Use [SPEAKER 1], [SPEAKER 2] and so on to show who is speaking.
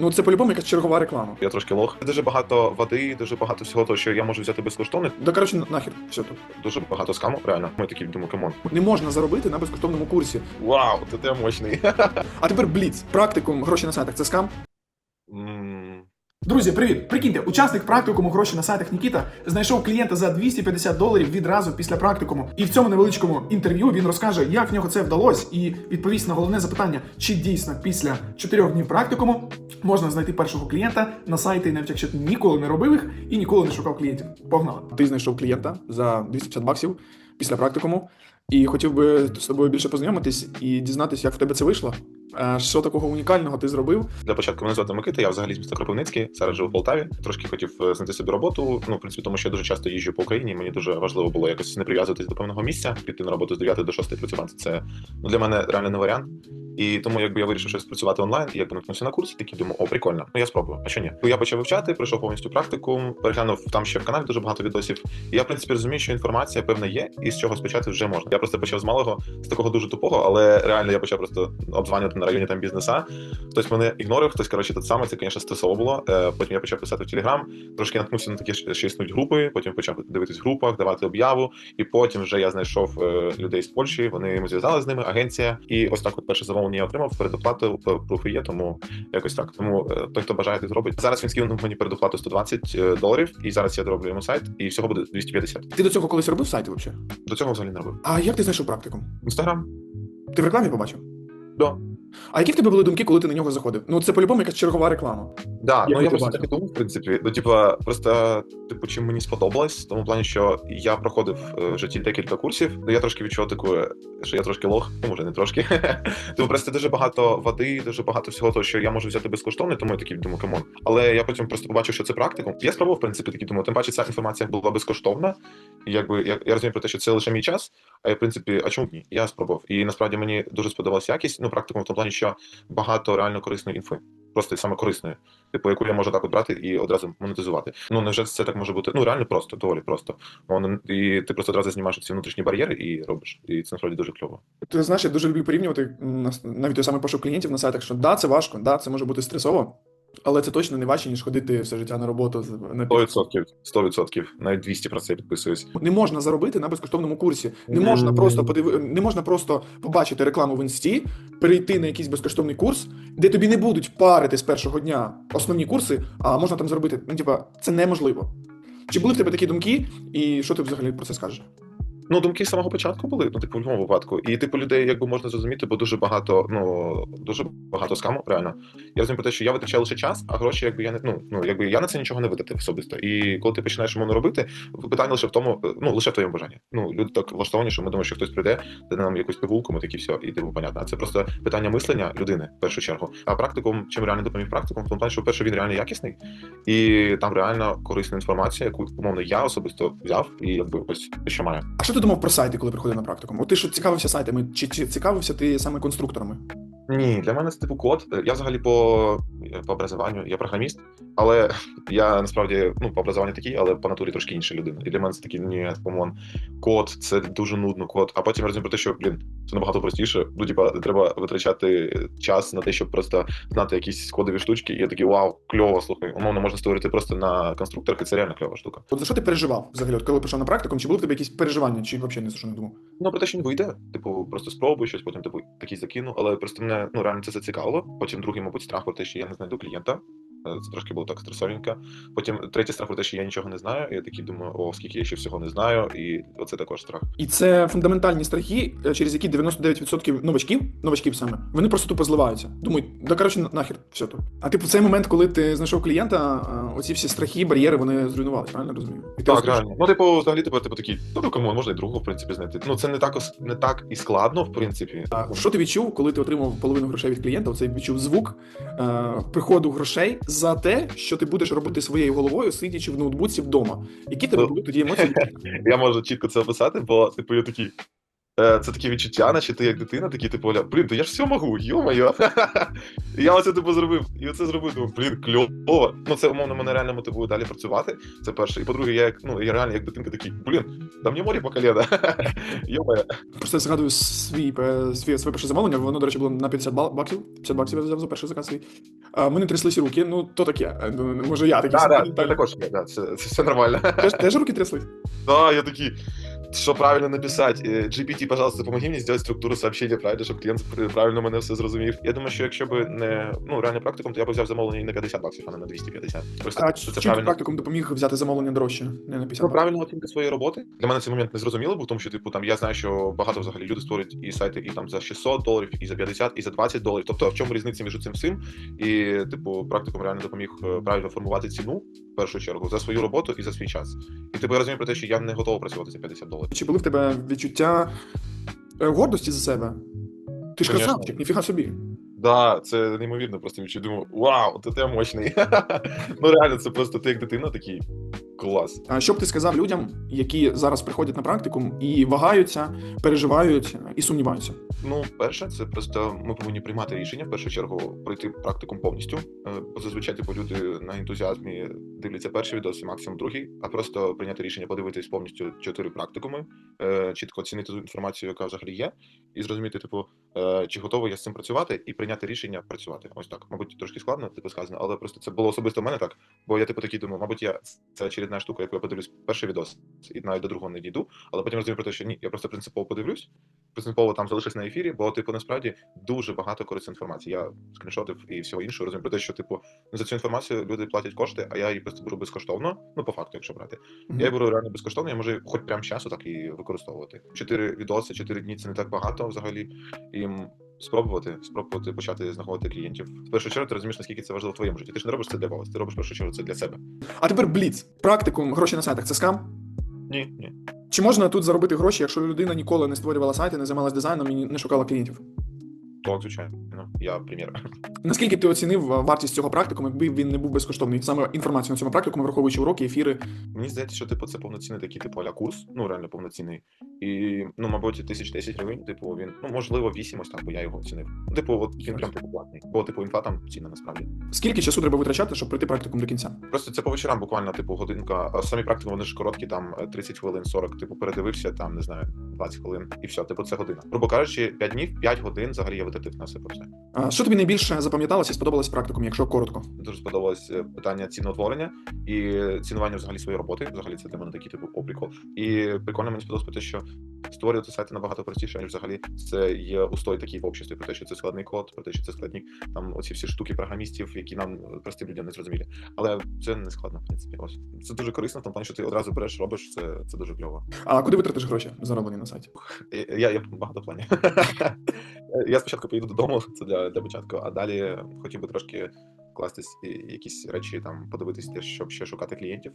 [SPEAKER 1] Ну це по-любому якась чергова реклама.
[SPEAKER 2] Я трошки лох. Дуже багато води, дуже багато всього того, що я можу взяти безкоштовно.
[SPEAKER 1] Да коротше, нахер, все тут.
[SPEAKER 2] Дуже багато скаму, реально. Ми такі думаємо, камон.
[SPEAKER 1] Не можна заробити на безкоштовному курсі.
[SPEAKER 2] Вау, ти ти мощний.
[SPEAKER 1] А тепер бліц. Практикум гроші на сайтах це скам.
[SPEAKER 2] М,
[SPEAKER 1] Друзі, привіт! Прикиньте, учасник практикуму гроші на сайтах Нікіта знайшов клієнта за 250 доларів відразу після практикуму. І в цьому невеличкому інтерв'ю він розкаже, як в нього це вдалося, і відповість на головне запитання, чи дійсно після 4 днів практикуму можна знайти першого клієнта на сайті, навіть якщо ти ніколи не робив їх і ніколи не шукав клієнтів. Погнали! Ти знайшов клієнта за 250 баксів після практикуму. І хотів би з тобою більше познайомитись і дізнатися, як в тебе це вийшло. Е, Що такого унікального ти зробив?
[SPEAKER 2] Для початку мене звати Микита, я взагалі з міста Кропивницький, зараз живу в Полтаві. Трошки хотів е, знайти собі роботу. Ну, в принципі, тому що я дуже часто їжджу по Україні. Мені дуже важливо було якось не прив'язуватись до певного місця, піти на роботу з 9 до 6 працювати. Це ну, для мене реально не варіант. І тому, якби я вирішив щось працювати онлайн, і якби наткнувся на курс, такий думаю, о, прикольно. Ну я спробую. А що ні? Я почав вивчати, пройшов повністю практику, переглянув там ще в каналі дуже багато відосів. І я, в принципі, розумію, що інформація певна є, і з чого спочати вже можна. Я просто почав з малого, з такого дуже тупого, але реально я почав просто обдзванювати на районі там бізнеса. Хтось мене ігнорив, хтось коротше те саме. Це, звісно, стресово було. Е, Потім я почав писати в Телеграм, трошки наткнувся на такі що існують групи. Потім почав дивитись в групах, давати об'яву. І потім вже я знайшов е, людей з Польщі. Вони ми зв'язали з ними, агенція. І ось так, от перше замовлення я отримав. Передоплату пруфи є, тому якось так. Тому е, той, хто бажає, той зробить. Зараз він скинув мені передоплату 120 е, доларів, і зараз я дороблю йому сайт, і всього буде 250.
[SPEAKER 1] Ти до цього колись робив сайти взагалі?
[SPEAKER 2] До цього взагалі не робив.
[SPEAKER 1] А як ти знайшов практикум?
[SPEAKER 2] Інстаграм.
[SPEAKER 1] Ти в рекламі побачив?
[SPEAKER 2] Да.
[SPEAKER 1] А які в тебе були думки, коли ти на нього заходив? Ну це по-любому якась чергова реклама.
[SPEAKER 2] Да,
[SPEAKER 1] Як
[SPEAKER 2] ну я просто так і думав, в принципі. Ну, типа, просто, типу, чим мені сподобалось, в тому плані, що я проходив е, в житті декілька курсів. Ну я трошки відчув таку, що я трошки лох, ну може не трошки. Тому просто дуже багато води, дуже багато всього того, що я можу взяти безкоштовно, тому я такий думаю, камон. Але я потім просто побачив, що це практикум. Я спробував, в принципі, такий думаю, тим паче ця інформація була безкоштовна. Якби я, я розумію про те, що це лише мій час. А в принципі, а чому б ні? Я спробував. І насправді мені дуже сподобалась якість. Ну, практикум в тому плані, що багато реально корисної інфи. Просто саме корисної типу, яку я можу так от брати і одразу монетизувати. Ну невже це так може бути? Ну реально просто, доволі просто. Ну, і ти просто одразу знімаєш ці внутрішні бар'єри і робиш. І це насправді дуже кльово.
[SPEAKER 1] Ти знаєш, я дуже люблю порівнювати навіть той самий пошук клієнтів на сайтах, що да, це важко, да, це може бути стресово, але це точно не важче, ніж ходити все життя на роботу на
[SPEAKER 2] 100%, 100%, навіть 200 про це підписуюсь.
[SPEAKER 1] Не можна заробити на безкоштовному курсі. Не можна просто подиви... не можна просто побачити рекламу в інсті, перейти на якийсь безкоштовний курс, де тобі не будуть парити з першого дня основні курси, а можна там зробити. Ну, типа, це неможливо. Чи були в тебе такі думки, і що ти взагалі про це скажеш?
[SPEAKER 2] Ну, думки з самого початку були, ну, типу, в будь-якому випадку. І типу людей якби можна зрозуміти, бо дуже багато, ну дуже багато скаму, реально. Я розумію про те, що я витрачаю лише час, а гроші, якби я не ну, ну якби я на це нічого не витратив особисто. І коли ти починаєш умовно робити, питання лише в тому, е, ну лише в твоєму бажанні. Ну люди так влаштовані, що ми думаємо, що хтось прийде, дає нам якусь пігулку, ми такі все, і типу, понятно. А це просто питання мислення людини в першу чергу. А практикум, чим реально допоміг практикум, в тому плані, що перше він реально якісний, і там реально корисна інформація, яку умовно я особисто взяв, і якби ось що маю.
[SPEAKER 1] А що ти думав про сайти, коли приходив на практику? От ти що цікавився сайтами, чи, чи цікавився ти саме конструкторами?
[SPEAKER 2] Ні, для мене це типу код. Е, Я взагалі по, по образуванню, я програміст, але я насправді ну, по образуванню такий, але по натурі трошки інша людина. І для мене це такий, ні, помон, код, це дуже нудно код. А потім розумію про те, що блін, це набагато простіше. Ну, типа, треба витрачати час на те, щоб просто знати якісь кодові штучки. І я такий, вау, кльово, слухай. Умовно можна створити просто на конструкторах, і це реально кльова штука.
[SPEAKER 1] От за що ти переживав взагалі? От коли прийшов на практикум, чи були в тебе якісь переживання, чи взагалі ні за що не думав?
[SPEAKER 2] Ну, про те, що не вийде. Типу, просто спробуй щось, потім типу такий закину. Але просто мене ну реально це зацікавило. Потім другий, мабуть, страх про те, що я не знайду клієнта. Е, Це трошки було так стресовенько. Потім третій страх про те, що я нічого не знаю. І я такий думаю, о, скільки я ще всього не знаю, і оце також страх.
[SPEAKER 1] І це фундаментальні страхи, е, через які 99% новачків, новачків саме, вони просто тупо зливаються. Думають, да коротше, на- нахер, все тут. А типу, цей момент, коли ти знайшов клієнта, е, оці всі страхи, бар'єри, вони зруйнувалися, правильно розумію? І
[SPEAKER 2] Так, реально. Ну, типу, взагалі, типу, типу такий, ну кому можна і другого, в принципі, знайти. Ну, це не так не так і складно, в принципі.
[SPEAKER 1] А що ти відчув, коли ти отримав половину грошей від клієнта? Оцей відчув звук е, приходу грошей за те, що ти будеш робити своєю головою, сидячи в ноутбуці вдома. Які тебе
[SPEAKER 2] Ну.
[SPEAKER 1] були тоді емоції?
[SPEAKER 2] Я можу чітко це описати, бо типу я такий. Е, це таке відчуття, наче ти як дитина, такий типу, блін, то я ж все можу, йо-моє. І я оце типу зробив, і оце зробив, думаю, блін, кльово. Ну це умовно мене реально мотивує далі працювати. Це перше. І по-друге, я як ну я реально як дитинка такий, блін, да мені морі по коліна. Йо-моє.
[SPEAKER 1] Просто я згадую свій, е, своє перше замовлення, воно, до речі, було на 50 бал- баксів. 50 баксів я взяв за перший заказ свій. А, мене тряслися руки, ну то таке. Е, ну, Може я такий.
[SPEAKER 2] Так, так, також да, це, це все нормально.
[SPEAKER 1] Теж, руки тряслись?
[SPEAKER 2] Да, я такий. Що правильно написати? Е, GPT, пожалуйста, помоги мені зробити структуру сообщення правильно, щоб клієнт правильно мене все зрозумів. Я думаю, що якщо б не ну реально практикум, то я б взяв замовлення на 50 баксів, а не на 250. Просто
[SPEAKER 1] А
[SPEAKER 2] це
[SPEAKER 1] чим
[SPEAKER 2] правильно.
[SPEAKER 1] практикум допоміг взяти замовлення дорожче, не на 50
[SPEAKER 2] Це
[SPEAKER 1] баксів?
[SPEAKER 2] правильна оцінка своєї роботи. Для мене цей момент не зрозуміло був, тому що типу там я знаю, що багато взагалі люди створюють і сайти і там за 600 доларів, і за 50, і за 20 доларів. Тобто в чому різниця між цим всім? І типу практикум реально допоміг е, правильно формувати ціну в першу чергу за свою роботу і за свій час. І типу я розумію про те, що я не готовий працювати за 50 доларів.
[SPEAKER 1] Чи були в тебе відчуття е, гордості за себе? Ти ж красавчик, ніфіга собі.
[SPEAKER 2] Да, це неймовірно, просто відчув. Думаю, вау, ти ти мощний. ну реально, це просто ти як дитина такий клас.
[SPEAKER 1] А що б ти сказав людям, які зараз приходять на практикум і вагаються, переживають і сумніваються?
[SPEAKER 2] Ну, перше, це просто ми повинні приймати рішення в першу чергу пройти практикум повністю. Е, Бо зазвичай типу люди на ентузіазмі дивляться перший відос і максимум другий, а просто прийняти рішення подивитись повністю чотири практикуми, е, чітко оцінити ту інформацію, яка взагалі є, і зрозуміти, типу, е, чи готовий я з цим працювати, і прийняти рішення працювати. Ось так. Мабуть, трошки складно, типу сказано, але просто це було особисто в мене так. Бо я типу такий думаю, мабуть, я це очередна штука, яку я подивлюсь перший відос, і навіть до другого не дійду. Але потім розумію про те, що ні, я просто принципово подивлюсь, принципово там залишусь на ефірі, бо типу насправді дуже багато корисної інформації. Я скріншотив і всього іншого розумію про те, що типу за цю інформацію люди платять кошти, а я її просто беру безкоштовно. Ну по факту, якщо брати.
[SPEAKER 1] Мгм.
[SPEAKER 2] Я її беру реально безкоштовно, я можу хоч прямо часу так і використовувати. Чотири відоси, чотири дні це не так багато взагалі. І спробувати, спробувати почати знаходити клієнтів. В першу чергу ти розумієш, наскільки це важливо в твоєму житті. Ти ж не робиш це для когось, ти робиш в першу чергу це для себе.
[SPEAKER 1] А тепер бліц. Практикум, гроші на сайтах це скам.
[SPEAKER 2] Ні, ні.
[SPEAKER 1] Чи можна тут заробити гроші, якщо людина ніколи не створювала сайти, не займалась дизайном і не шукала клієнтів?
[SPEAKER 2] Так, звичайно. Я примір.
[SPEAKER 1] Наскільки б ти оцінив е, вартість цього практикуму, якби він не був безкоштовний? Саме інформацію на цьому практикумі, враховуючи уроки, ефіри.
[SPEAKER 2] Мені здається, що типу це повноцінний такий типу аля курс, ну реально повноцінний. І ну, мабуть, тисяч 10 гривень, типу, він, ну можливо, 8 ось так, бо я його оцінив. Ну, типу, от він прям типу платний. Бо типу інфа там ціна насправді.
[SPEAKER 1] Скільки часу треба витрачати, щоб пройти практикум до кінця?
[SPEAKER 2] Просто це по вечорам буквально, типу, годинка. А самі практики вони ж короткі, там е, 30 хвилин, 40, типу, передивився, там, не знаю, 20 хвилин, і все, типу, це година. Грубо кажучи, 5 днів, 5 годин взагалі я витратив на все про все.
[SPEAKER 1] А що тобі найбільше запам'яталося і сподобалось в практикумі, якщо коротко?
[SPEAKER 2] Дуже сподобалось е, питання ціноутворення і цінування взагалі своєї роботи. Взагалі це для мене такий типу оприкол. І прикольно мені сподобалось те, що створювати сайти набагато простіше, ніж взагалі це є устой такий в обществі, про те, що це складний код, про те, що це складні там оці всі штуки програмістів, які нам простим людям не зрозумілі. Але це не складно, в принципі. Ось це дуже корисно, в тому плані, що ти одразу береш, робиш це, це дуже кльово.
[SPEAKER 1] А куди витратиш гроші зароблені на сайті?
[SPEAKER 2] Я, я, я багато планів. я спочатку поїду додому, це для, для початку, а далі хотів би трошки вкластись і якісь речі, там подивитись, те, щоб ще шукати клієнтів.